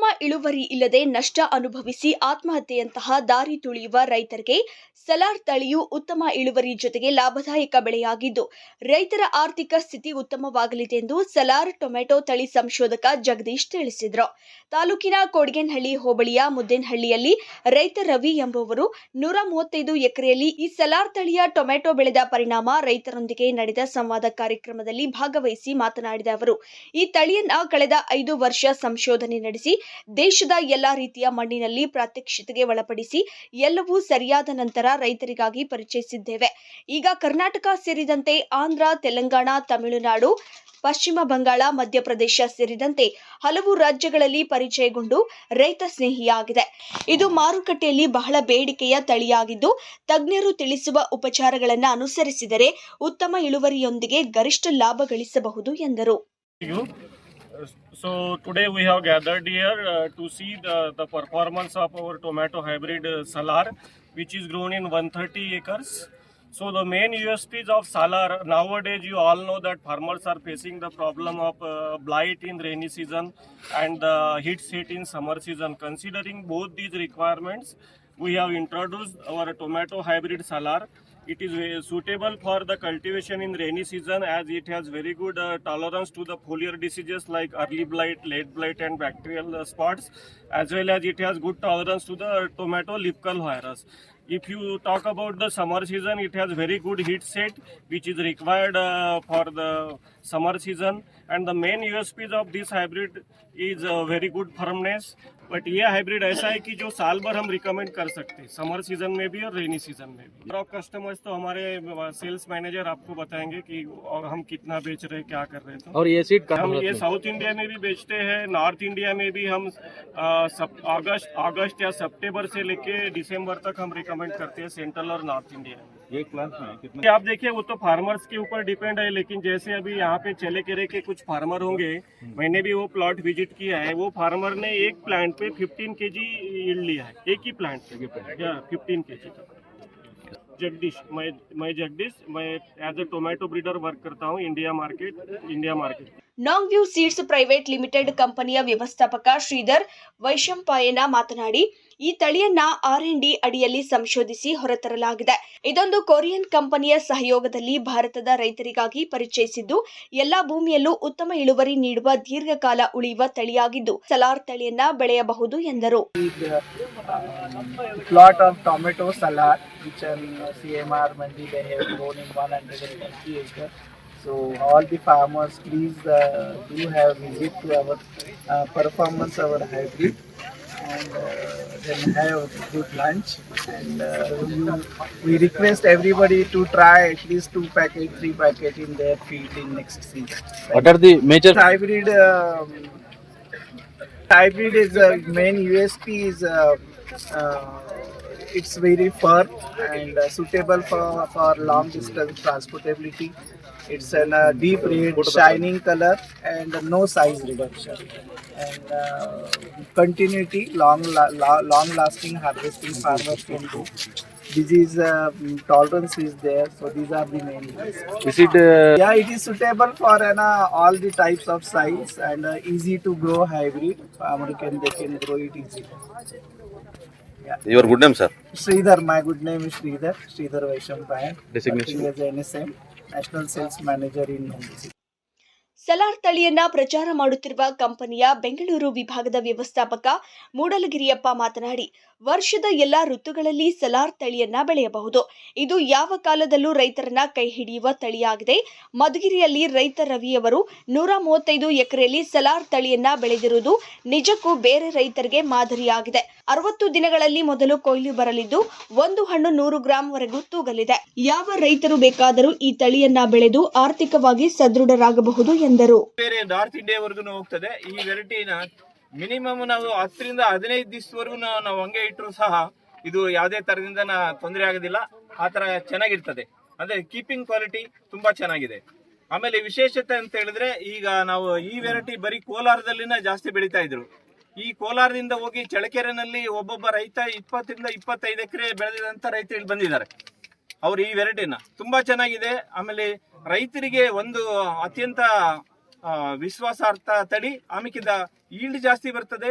ಉತ್ತಮ ಇಳುವರಿ ಇಲ್ಲದೆ ನಷ್ಟ ಅನುಭವಿಸಿ ಆತ್ಮಹತ್ಯೆಯಂತಹ ದಾರಿ ತುಳಿಯುವ ರೈತರಿಗೆ ಸಲಾರ್ ತಳಿಯು ಉತ್ತಮ ಇಳುವರಿ ಜೊತೆಗೆ ಲಾಭದಾಯಕ ಬೆಳೆಯಾಗಿದ್ದು, ರೈತರ ಆರ್ಥಿಕ ಸ್ಥಿತಿ ಉತ್ತಮವಾಗಲಿದೆ ಎಂದು ಸಲಾರ್ ಟೊಮೆಟೊ ತಳಿ ಸಂಶೋಧಕ ಜಗದೀಶ್ ತಿಳಿಸಿದರು. ತಾಲೂಕಿನ ಕೊಡಗೇನಹಳ್ಳಿ ಹೋಬಳಿಯ ಮುದ್ದೇನಹಳ್ಳಿಯಲ್ಲಿ ರೈತ ರವಿ ಎಂಬುವರು ನೂರ ಮೂವತ್ತೈದು ಎಕರೆಯಲ್ಲಿ ಈ ಸಲಾರ್ ತಳಿಯ ಟೊಮೆಟೊ ಬೆಳೆದ ಪರಿಣಾಮ ರೈತರೊಂದಿಗೆ ನಡೆದ ಸಂವಾದ ಕಾರ್ಯಕ್ರಮದಲ್ಲಿ ಭಾಗವಹಿಸಿ ಮಾತನಾಡಿದ ಅವರು, ಈ ತಳಿಯನ್ನ ಕಳೆದ ಐದು ವರ್ಷ ಸಂಶೋಧನೆ ನಡೆಸಿ ದೇಶದ ಎಲ್ಲಾ ರೀತಿಯ ಮಣ್ಣಿನಲ್ಲಿ ಪ್ರಾತ್ಯಕ್ಷಿತೆಗೆ ಒಳಪಡಿಸಿ ಎಲ್ಲವೂ ಸರಿಯಾದ ನಂತರ ರೈತರಿಗಾಗಿ ಪರಿಚಯಿಸಿದ್ದೇವೆ. ಈಗ ಕರ್ನಾಟಕ ಸೇರಿದಂತೆ ಆಂಧ್ರ, ತೆಲಂಗಾಣ, ತಮಿಳುನಾಡು, ಪಶ್ಚಿಮ ಬಂಗಾಳ, ಮಧ್ಯಪ್ರದೇಶ ಸೇರಿದಂತೆ ಹಲವು ರಾಜ್ಯಗಳಲ್ಲಿ ಪರಿಚಯಗೊಂಡು ರೈತ ಸ್ನೇಹಿಯಾಗಿದೆ. ಇದು ಮಾರುಕಟ್ಟೆಯಲ್ಲಿ ಬಹಳ ಬೇಡಿಕೆಯ ತಳಿಯಾಗಿದ್ದು, ತಜ್ಞರು ತಿಳಿಸುವ ಉಪಚಾರಗಳನ್ನು ಅನುಸರಿಸಿದರೆ ಉತ್ತಮ ಇಳುವರಿಯೊಂದಿಗೆ ಗರಿಷ್ಠ ಲಾಭ ಗಳಿಸಬಹುದು ಎಂದರು. So today we have gathered here uh, to see the, the performance of our tomato hybrid uh, Salar, which is grown in 130 acres. So the main USPs of Salar nowadays you all know that farmers are facing the problem of uh, blight in rainy season and heat hit in summer season. Considering both these requirements, we have introduced our tomato hybrid Salar. It is uh, suitable for the cultivation in rainy season as it has very good uh, tolerance to the foliar diseases like early blight, late blight, and bacterial uh, spots, as well as it has good tolerance to the tomato leaf curl virus. If you talk about the summer season, it has very good heat set, which is required uh, for the summer season. And the main USPs of this hybrid uh, very good firmness. But ये hybrid ऐसा है कि जो साल भर हम recommend कर सकते हैं। समर सीज़न में भी और रेनी सीज़न में भी। क्रॉप कस्टमर्स तो हमारे सेल्स मैनेजर आपको बताएँगे कि और हम कितना बेच रहे हैं क्या कर रहे हैं तो। और ये सीट कहाँ हम ये साउथ इंडिया में भी बेचते हैं नॉर्थ इंडिया में भी हम अगस्त अगस्त या सितंबर से लेके दिसंबर तक हम रिकमेंड करते हैं सेंट्रल और नॉर्थ इंडिया में। एक प्लांट में कितना? आप देखिए वो तो फार्मर्स के ऊपर डिपेंड है लेकिन जैसे अभी यहाँ पे चले केरे के कुछ फार्मर होंगे मैंने भी वो प्लॉट विज़िट किया है, वो फार्मर ने एक प्लांट पे 15 केजी यील्ड लिया है। एक ही प्लांट पे। फिफ्टीन के जी जगदीश, मैं मैं जगदीश, मैं as a tomato breeder work करता हूँ India market India market Nongwoo seeds private limited ಕಂಪನಿಯ ವ್ಯವಸ್ಥಾಪಕ ಶ್ರೀಧರ್ ವೈಶಂಪಾಯನ ಮಾತನಾಡಿ, ಈ ತಳಿಯನ್ನ ಆರ್ ಎನ್ ಡಿ ಅಡಿಯಲ್ಲಿ ಸಂಶೋಧಿಸಿ ಹೊರತರಲಾಗಿದೆ. ಇದೊಂದು ಕೊರಿಯನ್ ಕಂಪನಿಯ ಸಹಯೋಗದಲ್ಲಿ ಭಾರತದ ರೈತರಿಗಾಗಿ ಪರಿಚಯಿಸಿದ್ದು, ಎಲ್ಲಾ ಭೂಮಿಯಲ್ಲೂ ಉತ್ತಮ ಇಳುವರಿ ನೀಡುವ ದೀರ್ಘಕಾಲ ಉಳಿಯುವ ತಳಿಯಾಗಿದ್ದು, ಸಲಾರ್ ತಳಿಯನ್ನ ಬೆಳೆಯಬಹುದು ಎಂದರು. Plot of tomato salad which are in CMR Mandi they have grown in 120 acres. So all the farmers please uh, do have visit to our uh, performance our hybrid and uh, then have good lunch and uh, you, we request everybody to try at least two packet three packet in their field in next season. What are the major hybrid um, hybrid is uh, main USP is uh, uh, it's very firm and uh, suitable for, for long distance transportability. It's a uh, deep red shining color and no size reduction and uh, continuity long la- la- long lasting harvesting farmers can do. Disease uh, tolerance is there, so these are the main USP. is it uh, Yeah, it is suitable for uh, all the types of size and uh, easy to grow hybrid. Farmer can they can grow it easily. your good name sir Sridhar, my good name is Sridhar, Sridhar Vaishampayan. Designation? Working as NSM, National Sales Manager in Mumbai. Salaar ತಳಿಯನ್ನ ಪ್ರಚಾರ ಮಾಡುತ್ತಿರುವ ಕಂಪನಿಯ ಬೆಂಗಳೂರು ವಿಭಾಗದ ವ್ಯವಸ್ಥಾಪಕ ಮೂಡಲಗಿರಿಯಪ್ಪ ಮಾತನಾಡಿ, ವರ್ಷದ ಎಲ್ಲಾ ಋತುಗಳಲ್ಲಿ ಸಲಾರ್ ತಳಿಯನ್ನ ಬೆಳೆಯಬಹುದು. ಇದು ಯಾವ ಕಾಲದಲ್ಲೂ ರೈತರನ್ನ ಕೈ ಹಿಡಿಯುವ ತಳಿಯಾಗಿದೆ. ಮಧುಗಿರಿಯಲ್ಲಿ ರೈತ ರವಿಯವರು ನೂರ ಮೂವತ್ತೈದು ಎಕರೆಯಲ್ಲಿ ಸಲಾರ್ ತಳಿಯನ್ನ ಬೆಳೆದಿರುವುದು ನಿಜಕ್ಕೂ ಬೇರೆ ರೈತರಿಗೆ ಮಾದರಿಯಾಗಿದೆ. ಅರವತ್ತು ದಿನಗಳಲ್ಲಿ ಮೊದಲು ಕೊಯ್ಲು ಬರಲಿದ್ದು, ಒಂದು ಹಣ್ಣು ನೂರು ಗ್ರಾಂ ವರೆಗೂ ತೂಗಲಿದೆ. ಯಾವ ರೈತರು ಬೇಕಾದರೂ ಈ ತಳಿಯನ್ನ ಬೆಳೆದು ಆರ್ಥಿಕವಾಗಿ ಸದೃಢರಾಗಬಹುದು ಎಂದರು. ಬೇರೆ ನಾರ್ತ್ ಇಂಡಿಯಾವರೆಗೂ ಹೋಗ್ತದೆ. ಈ ವೆರೈಟಿನ ಮಿನಿಮಮ್ ನಾವು ಹತ್ತರಿಂದ ಹದಿನೈದು ದಿವಸವರೆಗೂ ನಾವು ಹಂಗೆ ಇಟ್ಟರು ಸಹ ಇದು ಯಾವುದೇ ತರದಿಂದ ತೊಂದರೆ ಆಗೋದಿಲ್ಲ. ಆ ತರ ಚೆನ್ನಾಗಿರ್ತದೆ. ಅಂದ್ರೆ ಕೀಪಿಂಗ್ ಕ್ವಾಲಿಟಿ ತುಂಬಾ ಚೆನ್ನಾಗಿದೆ. ಆಮೇಲೆ ವಿಶೇಷತೆ ಅಂತ ಹೇಳಿದ್ರೆ ಈಗ ನಾವು ಈ ವೆರೈಟಿ ಬರೀ ಕೋಲಾರದಲ್ಲಿನ ಜಾಸ್ತಿ ಬೆಳೀತಾ ಇದ್ರು. ಈ ಕೋಲಾರದಿಂದ ಹೋಗಿ ಚಳಕೆರೆನಲ್ಲಿ ಒಬ್ಬೊಬ್ಬ ರೈತ ಇಪ್ಪತ್ತರಿಂದ ಇಪ್ಪತ್ತೈದು ಎಕರೆ ಬೆಳೆದಿದಂತ ರೈತರು ಬಂದಿದ್ದಾರೆ. ಅವ್ರು ಈ ವೆರೈಟಿನ. ತುಂಬಾ ಚೆನ್ನಾಗಿದೆ. ಆಮೇಲೆ ರೈತರಿಗೆ ಒಂದು ಅತ್ಯಂತ ವಿಶ್ವಾಸಾರ್ಥ ತಳಿ ಆಮೇಕಿದ ಈಲ್ಡ್ ಜಾಸ್ತಿ ಬರ್ತದೆ.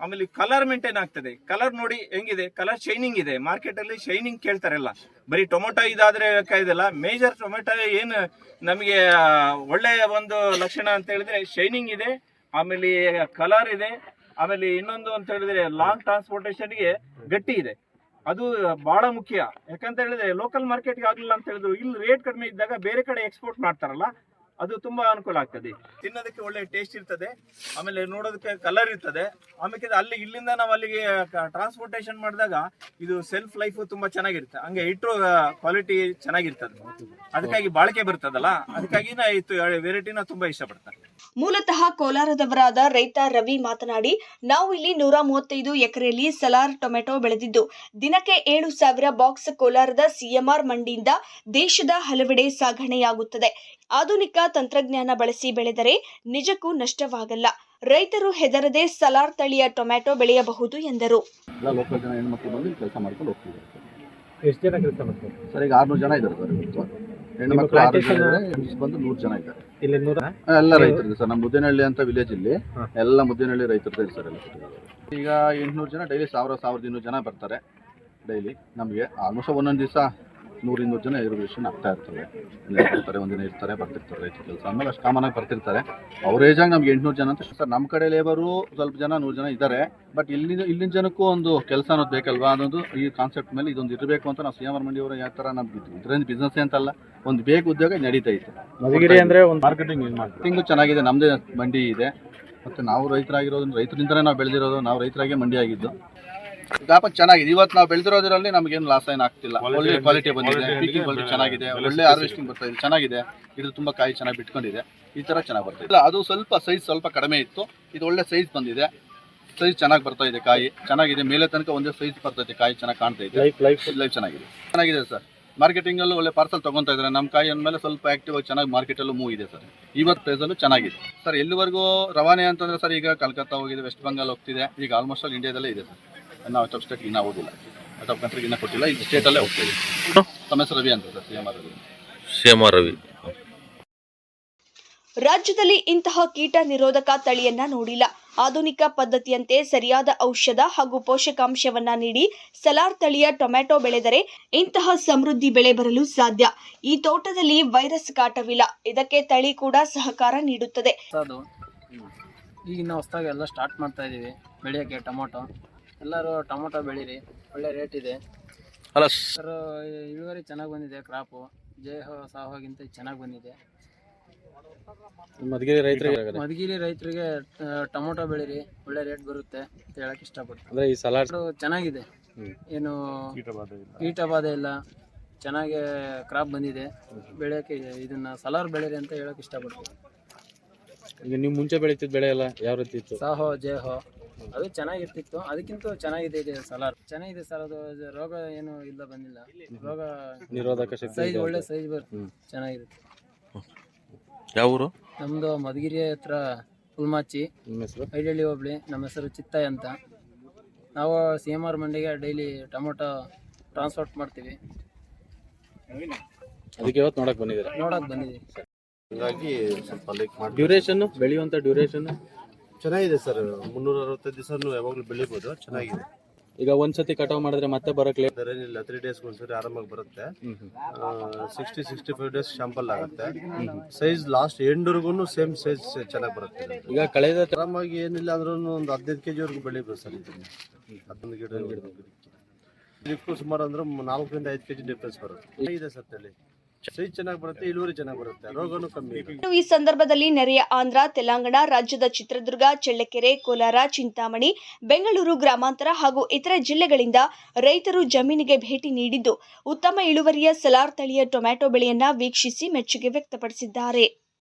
ಆಮೇಲೆ ಕಲರ್ ಮೇಂಟೈನ್ ಆಗ್ತದೆ. ಕಲರ್ ನೋಡಿ ಹೆಂಗಿದೆ? ಕಲರ್ ಶೈನಿಂಗ್ ಇದೆ. ಮಾರ್ಕೆಟ್ ಅಲ್ಲಿ ಶೈನಿಂಗ್ ಕೇಳ್ತಾರಲ್ಲ ಬರೀ ಟೊಮೊಟೊ ಇದಾದ್ರೆ ಇದೆಲ್ಲ. ಮೇಜರ್ ಟೊಮೆಟೊ ಏನು ನಮಗೆ ಒಳ್ಳೆಯ ಒಳ್ಳೆ ಒಂದು ಲಕ್ಷಣ ಅಂತ ಹೇಳಿದ್ರೆ ಶೈನಿಂಗ್ ಇದೆ. ಆಮೇಲೆ ಕಲರ್ ಇದೆ. ಆಮೇಲೆ ಇನ್ನೊಂದು ಅಂತ ಹೇಳಿದ್ರೆ ಲಾಂಗ್ ಟ್ರಾನ್ಸ್ಪೋರ್ಟೇಷನ್ಗೆ ಗಟ್ಟಿ ಇದೆ. ಅದು ಬಹಳ ಮುಖ್ಯ. ಯಾಕಂತ ಹೇಳಿದ್ರೆ ಲೋಕಲ್ ಮಾರ್ಕೆಟ್ಗೆ ಆಗಲಿಲ್ಲ ಅಂತ ಹೇಳಿದ್ರು, ಇಲ್ಲಿ ರೇಟ್ ಕಡಿಮೆ ಇದ್ದಾಗ ಬೇರೆ ಕಡೆ ಎಕ್ಸ್ಪೋರ್ಟ್ ಮಾಡ್ತಾರಲ್ಲ, ಅದು ತುಂಬಾ ಅನುಕೂಲ ಆಗ್ತದೆ. ತಿನ್ನೋದಕ್ಕೆ ಒಳ್ಳೆ ಟೇಸ್ಟ್ ಇರ್ತದೆ, ಆಮೇಲೆ ನೋಡೋದಕ್ಕೆ ಕಲರ್ ಇರ್ತದೆ ಆಮೇಲೆ ಅಲ್ಲಿ ಇಲ್ಲಿಂದ ನಾವು ಅಲ್ಲಿಗೆ ಟ್ರಾನ್ಸ್ಪೋರ್ಟೇಷನ್ ಮಾಡಿದಾಗ ಇದು ಸೆಲ್ಫ್ ಲೈಫ್ ತುಂಬಾ ಚೆನ್ನಾಗಿರುತ್ತೆ. ಹಂಗೆ ಇಟ್ಟರು ಕ್ವಾಲಿಟಿ ಚೆನ್ನಾಗಿರ್ತದೆ. ಅದಕ್ಕಾಗಿ ಬಾಳಿಕೆ ಬರ್ತದಲ್ಲ, ಅದಕ್ಕಾಗಿ ವೆರೈಟಿನ ತುಂಬಾ ಇಷ್ಟಪಡ್ತಾರೆ ಮೂಲತಃ ಕೋಲಾರದವರಾದ ರೈತ ರವಿ ಮಾತನಾಡಿ, ನಾವು ಇಲ್ಲಿ ನೂರ ಮೂವತ್ತೈದು ಎಕರೆಯಲ್ಲಿ ಸಲಾರ್ ಟೊಮೆಟೊ ಬೆಳೆದಿದ್ದು, ದಿನಕ್ಕೆ ಏಳು ಸಾವಿರ ಬಾಕ್ಸ್ ಕೋಲಾರದ ಸಿಎಂಆರ್ ಮಂಡಿಯಿಂದ ದೇಶದ ಹಲವೆಡೆ ಸಾಗಣೆಯಾಗುತ್ತದೆ. ಆಧುನಿಕ ತಂತ್ರಜ್ಞಾನ ಬಳಸಿ ಬೆಳೆದರೆ ನಿಜಕ್ಕೂ ನಷ್ಟವಾಗಲ್ಲ. ರೈತರು ಹೆದರದೆ ಸಲಾರ್ ತಳಿಯ ಟೊಮೆಟೊ ಬೆಳೆಯಬಹುದು ಎಂದರು. ಎಷ್ಟು ಜನ ಕೆಲಸ ಮಾಡ್ತಾರೆ? ಸರ್ ಈಗ ಆರ್ನೂರು ಜನ ಇದ್ದಾರೆ ಸರ್ ಇವತ್ತು ಮಕ್ಕಳು ಆರು ಜನ ಇದ್ದಾರೆ ಬಂದು ನೂರು ಜನ ಇದ್ದಾರೆ. ಇಲ್ಲಿ ನೂರ? ಎಲ್ಲ ರೈತರಿಗೆ ಸರ್ ನಮ್ಮ ಮುದ್ದೇನಹಳ್ಳಿ ಅಂತ ವಿಲೇಜ್ ಇಲ್ಲಿ. ಎಲ್ಲ ಮುದ್ದೇನಹಳ್ಳಿ ರೈತರದೇ ಸರ್ ಎಲ್ಲ ಈಗ ಎಂಟುನೂರು ಜನ ಡೈಲಿ ಸಾವಿರ ಸಾವಿರದ ಇನ್ನೂರು ಜನ ಬರ್ತಾರೆ ಡೈಲಿ ನಮಗೆ. ಆಲ್ಮೋಸ್ಟ್ ಒಂದೊಂದು ದಿವಸ ನೂರು ಇನ್ನೂರು ಜನ ರಿಸರ್ವೇಷನ್ ಆಗ್ತಾ ಇರ್ತವೆ ಒಂದಿನ ಬರ್ತಾರೆ ಒಂದಿನ ಇರ್ತಾರೆ ಬರ್ತಿರ್ತಾರೆ ರೈತರ ಕೆಲಸ. ಆಮೇಲೆ ಅಷ್ಟು ಕಾಮನ್ ಆಗಿ ಬರ್ತಿರ್ತಾರೆ. ಅವ್ರ ಏಜಾಗಿ ನಮ್ಗೆ ಎಂಟುನೂರು ಜನ ಅಂತ ಸರ್ ನಮ್ಮ ಕಡೆ ಲೇಬರು ಸ್ವಲ್ಪ ಜನ ನೂರು ಜನ ಇದ್ದಾರೆ. ಬಟ್ ಇಲ್ಲಿನ ಇಲ್ಲಿನ ಜನಕ್ಕೂ ಒಂದು ಕೆಲಸ ಅನ್ನೋದು ಬೇಕಲ್ವಾ? ಅನ್ನೋದು ಈ ಕಾನ್ಸೆಪ್ಟ್ ಮೇಲೆ ಇದೊಂದು ಇರಬೇಕು ಅಂತ ನಾವು ಸಿ ಎಂ ಆರ್ ಮಂಡಿಯವರು ಯಾವ ಥರ ನಮ್ಗೆ ಇದರಿಂದ ಬಿಸ್ನೆಸ್ ಅಂತಲ್ಲ ಒಂದು ಬೇಗ ಉದ್ಯೋಗ ನಡೀತಾ ಇತ್ತು. ಅಂದ್ರೆ ಒಂದು ಮಾರ್ಕೆಟಿಂಗ್ ಮಾರ್ಕೆಟಿಂಗು ಚೆನ್ನಾಗಿದೆ ನಮ್ಮದೇ ಮಂಡಿ ಇದೆ. ಮತ್ತು ನಾವು ರೈತರಾಗಿರೋದ್ರಿಂದ ರೈತರಿಂದಲೇ ನಾವು ಬೆಳೆದಿರೋದು ನಾವು ರೈತರಾಗೆ ಮಂಡಿ ಆಗಿದ್ದು. ವ್ಯಾಪಾರ ಚೆನ್ನಾಗಿದೆ. ಇವತ್ತು ನಾವು ಬೆಳೆದಿರೋದ್ರಲ್ಲಿ ನಮಗೇನು ಲಾಸ್ ಏನು ಆಗ್ತಿಲ್ಲ. ಒಳ್ಳೆ ಕ್ವಾಲಿಟಿ ಬಂದಿದೆ. ಪೀಕಿಂಗ್ ಕ್ವಾಲಿಟಿ ಚೆನ್ನಾಗಿದೆ. ಒಳ್ಳೆ ಹಾರ್ವೆಸ್ಟಿಂಗ್ ಬರ್ತಾ ಇದೆ. ಚೆನ್ನಾಗಿದೆ. ಇದು ತುಂಬ ಕಾಯಿ ಚೆನ್ನಾಗಿ ಬಿಟ್ಕೊಂಡಿದೆ. ಈ ಥರ ಚೆನ್ನಾಗಿ ಬರ್ತಾ ಇದೆ. ಅದು ಸ್ವಲ್ಪ ಸೈಜ್ ಸ್ವಲ್ಪ ಕಡಿಮೆ ಇತ್ತು. ಇದು ಒಳ್ಳೆ ಸೈಜ್ ಬಂದಿದೆ. ಸೈಜ್ ಚೆನ್ನಾಗಿ ಬರ್ತಾ ಇದೆ ಕಾಯಿ. ಚೆನ್ನಾಗಿದೆ. ಮೇಲೆ ತನಕ ಒಂದೇ ಸೈಜ್ ಬರ್ತೈತೆ ಕಾಯಿ ಚೆನ್ನಾಗಿ ಕಾಣ್ತಾ ಇದೆ. ಲೈಫ್ ಚೆನ್ನಾಗಿದೆ. ಚೆನ್ನಾಗಿದೆ ಸರ್. ಮಾರ್ಕೆಟಿಂಗ್ ಅಲ್ಲೂ ಒಳ್ಳೆ ಪಾರ್ಸಲ್ ತಗೊಂತ ಇದ್ದಾರೆ. ನಮ್ಮ ಕಾಯಿ ಅಂದಮೇಲೆ ಸ್ವಲ್ಪ ಆಕ್ಟಿವ್ ಆಗಿ ಚೆನ್ನಾಗಿ ಮಾರ್ಕೆಟ್ ಅಲ್ಲೂ ಮೂವ್ ಇದೆ ಸರ್. ಇವತ್ತು ಪ್ರೈಸಲ್ಲೂ ಚೆನ್ನಾಗಿದೆ. ಸರ್ ಎಲ್ಲಿವರೆಗೂ ರವಾನೆ ಅಂತಂದ್ರೆ ಸರ್ ಈಗ ಕಲ್ಕತ್ತಾ ಹೋಗಿದೆ ವೆಸ್ಟ್ ಬಂಗಾಲ್ ಹೋಗ್ತಿದೆ. ಈಗ ಆಲ್ಮೋಸ್ಟ್ ಆಲ್ ಇಂಡಿಯಾದಲ್ಲೇ ಇದೆ ಸರ್. ನಾವು ಔಟ್ ಆಫ್ ಸ್ಟೇಟ್ ಇನ್ನೂ ಹೋಗಿಲ್ಲ. ಔಟ್ ಆಫ್ ಕಂಟ್ರಿಗೆ ಇನ್ನೂ ಕೊಟ್ಟಿಲ್ಲ ಈಗ ಸ್ಟೇಟಲ್ಲೇ ಹೋಗ್ತಿದೆ ತಮ್ಮ ಹೆಸರು ರವಿ ಅಂತ sir C M R Ravi. Shyama Ravi. ರಾಜ್ಯದಲ್ಲಿ ಇಂತಹ ಕೀಟ ನಿರೋಧಕ ತಳಿಯನ್ನ ನೋಡಿಲ್ಲ. ಆಧುನಿಕ ಪದ್ಧತಿಯಂತೆ ಸರಿಯಾದ ಔಷಧ ಹಾಗೂ ಪೋಷಕಾಂಶವನ್ನ ನೀಡಿ ಸಲಾರ್ ತಳಿಯ ಟೊಮ್ಯಾಟೊ ಬೆಳೆದರೆ ಇಂತಹ ಸಮೃದ್ಧಿ ಬೆಳೆ ಬರಲು ಸಾಧ್ಯ. ಈ ತೋಟದಲ್ಲಿ ವೈರಸ್ ಕಾಟವಿಲ್ಲ. ಇದಕ್ಕೆ ತಳಿ ಕೂಡ ಸಹಕಾರ ನೀಡುತ್ತದೆ. ಅದು ಈಗಿನ ಹೊಸದಾಗಿ ಎಲ್ಲ ಸ್ಟಾರ್ಟ್ ಮಾಡ್ತಾ ಇದ್ದೀವಿ ಬೆಳೆಯೋಕ್ಕೆ ಟೊಮೊಟೊ ಎಲ್ಲರೂ ಟೊಮೊಟೊ ಬೆಳೀರಿ ಒಳ್ಳೆ ರೇಟ್ ಇದೆ. ಅಲ್ಲ ಸರ್ ಇಳುವರಿ ಚೆನ್ನಾಗಿ ಬಂದಿದೆ ಕ್ರಾಪು ಜಯ ಸಾಹೋಗಿಂತ ಚೆನ್ನಾಗಿ ಬಂದಿದೆ. ಮಧುಗಿರಿ ರೈತರಿಗೆ ಮಧುಗಿರಿ ರೈತರಿಗೆ ಟೊಮೊಟೊ ಬೆಳೀರಿ ಒಳ್ಳೆ ರೇಟ್ ಬರುತ್ತೆ ಅಂತ ಹೇಳಕ್ ಇಷ್ಟಪಡ್ತೀನಿ. ಅಂದ್ರೆ ಈ ಸಲಾಡ್ ಚೆನ್ನಾಗಿದೆ. ಏನು ಕೀಟ ಬಾಧೆ ಇಲ್ಲ. ಚೆನ್ನಾಗಿ ಕ್ರಾಪ್ ಬಂದಿದೆ. ಬೆಳೆಯೋಕ್ಕೆ ಇದನ್ನ ಸಲಾರ್ ಬೆಳೀರಿ ಅಂತ ಹೇಳಕ್ ಇಷ್ಟಪಡ್ತೀನಿ. ಈಗ ನೀವು ಮುಂಚೆ ಬೆಳೀತಿದ್ ಬೆಳೆ ಎಲ್ಲ ಯಾವ ರೀತಿ ಇತ್ತು? ಸಾಹೋ ಜೇಹೋ ಅದು ಚೆನ್ನಾಗಿರ್ತಿತ್ತು. ಅದಕ್ಕಿಂತ ಚೆನ್ನಾಗಿದೆ ಇದೆ ಸಲಾರ್ ಚೆನ್ನಾಗಿದೆ ಸರ್ ಅದು ರೋಗ ಏನು ಇಲ್ಲ ಬಂದಿಲ್ಲ. ರೋಗ ನಿರೋಧಕ ಶಕ್ತಿ ಸೈಜ್ ಒಳ್ಳೆ ಸೈಜ್ ಬರುತ್ತೆ. ಚೆನ್ನಾಗಿರುತ್ತೆ. ಯಾವ ಊರು? ನಮ್ಮದು ಮಧುಗಿರಿ ಹತ್ರ ಹುಲ್ಮಾಚಿ. ನಿಮ್ಮ ಹೆಸರು? ಐಡಳ್ಳಿ ಹೋಬಳಿ. ನಮ್ಮ ಹೆಸರು ಚಿತ್ತಯ್ಯ ಅಂತ. ನಾವು ಸಿ ಎಂ ಆರ್ ಮಂಡಿಗೆ ಡೈಲಿ ಟೊಮೊಟೊ ಟ್ರಾನ್ಸ್ಪೋರ್ಟ್ ಮಾಡ್ತೀವಿ. ಅದಕ್ಕೆ ಇವತ್ತು ನೋಡಕ್ ಬಂದಿದ್ದೀರಾ? ನೋಡೋಕೆ ಬಂದಿದ್ದೀವಿ. ಹಂಗಾಗಿ ಸ್ವಲ್ಪ ಲೈಕ್ ಮಾಡಿ ಡ್ಯೂರೇಷನ್ ಬೆಳೆಯುವಂತ ಡ್ಯೂರೇಷನ್ ಚೆನ್ನಾಗಿದೆ ಸರ್. ಮುನ್ನೂರ ಅರವತ್ತೈದು ದಿವಸ ಯಾವಾಗಲೂ ಬೆಳಿಬೋದು. ಚೆನ್ನಾಗಿದೆ. ಈಗ ಒಂದ್ಸತಿ ಕಟಾವ್ ಮಾಡಿದ್ರೆ ಮತ್ತೆ ಬರಕ್ ಲೇಟ್ ಏನಿಲ್ಲ ತ್ರೀ ಡೇಸ್ ಒಂದ್ಸರಿ ಆರಾಮಾಗಿ ಬರುತ್ತೆ. Sixty sixty five days sample ಆಗುತ್ತೆ. ಸೈಜ್ ಲಾಸ್ಟ್ ಎಂಡ್ವರೆಗೂ ಸೇಮ್ ಸೈಜ್ ಚೆನ್ನಾಗಿ ಬರುತ್ತೆ. ಈಗ ಕಳೆದ ಆರಾಮಾಗಿ ಏನಿಲ್ಲ ಅಂದ್ರೂ ಒಂದು ಹದಿನೈದು ಕೆ ಜಿವರೆಗೂ ಬೆಳಿಬೋದು ಸರ್ ಇದನ್ನ. ಹದಿನೊಂದು ಗಿಡ ಸುಮಾರು ಅಂದ್ರೆ ನಾಲ್ಕರಿಂದ ಐದು ಕೆ ಜಿ ಡಿಫ್ರೆನ್ಸ್ ಬರುತ್ತೆ ಇದೆ ಸರ್ ತಳಿ ಈ ಸಂದರ್ಭದಲ್ಲಿ ನೆರೆಯ ಆಂಧ್ರ, ತೆಲಂಗಾಣ ರಾಜ್ಯದ ಚಿತ್ರದುರ್ಗ, ಚಳ್ಳಕೆರೆ, ಕೋಲಾರ, ಚಿಂತಾಮಣಿ, ಬೆಂಗಳೂರು ಗ್ರಾಮಾಂತರ ಹಾಗೂ ಇತರೆ ಜಿಲ್ಲೆಗಳಿಂದ ರೈತರು ಜಮೀನಿಗೆ ಭೇಟಿ ನೀಡಿದ್ದು, ಉತ್ತಮ ಇಳುವರಿಯ ಸಲಾರ್ ತಳಿಯ ಟೊಮ್ಯಾಟೊ ಬೆಳೆಯನ್ನ ವೀಕ್ಷಿಸಿ ಮೆಚ್ಚುಗೆ ವ್ಯಕ್ತಪಡಿಸಿದ್ದಾರೆ.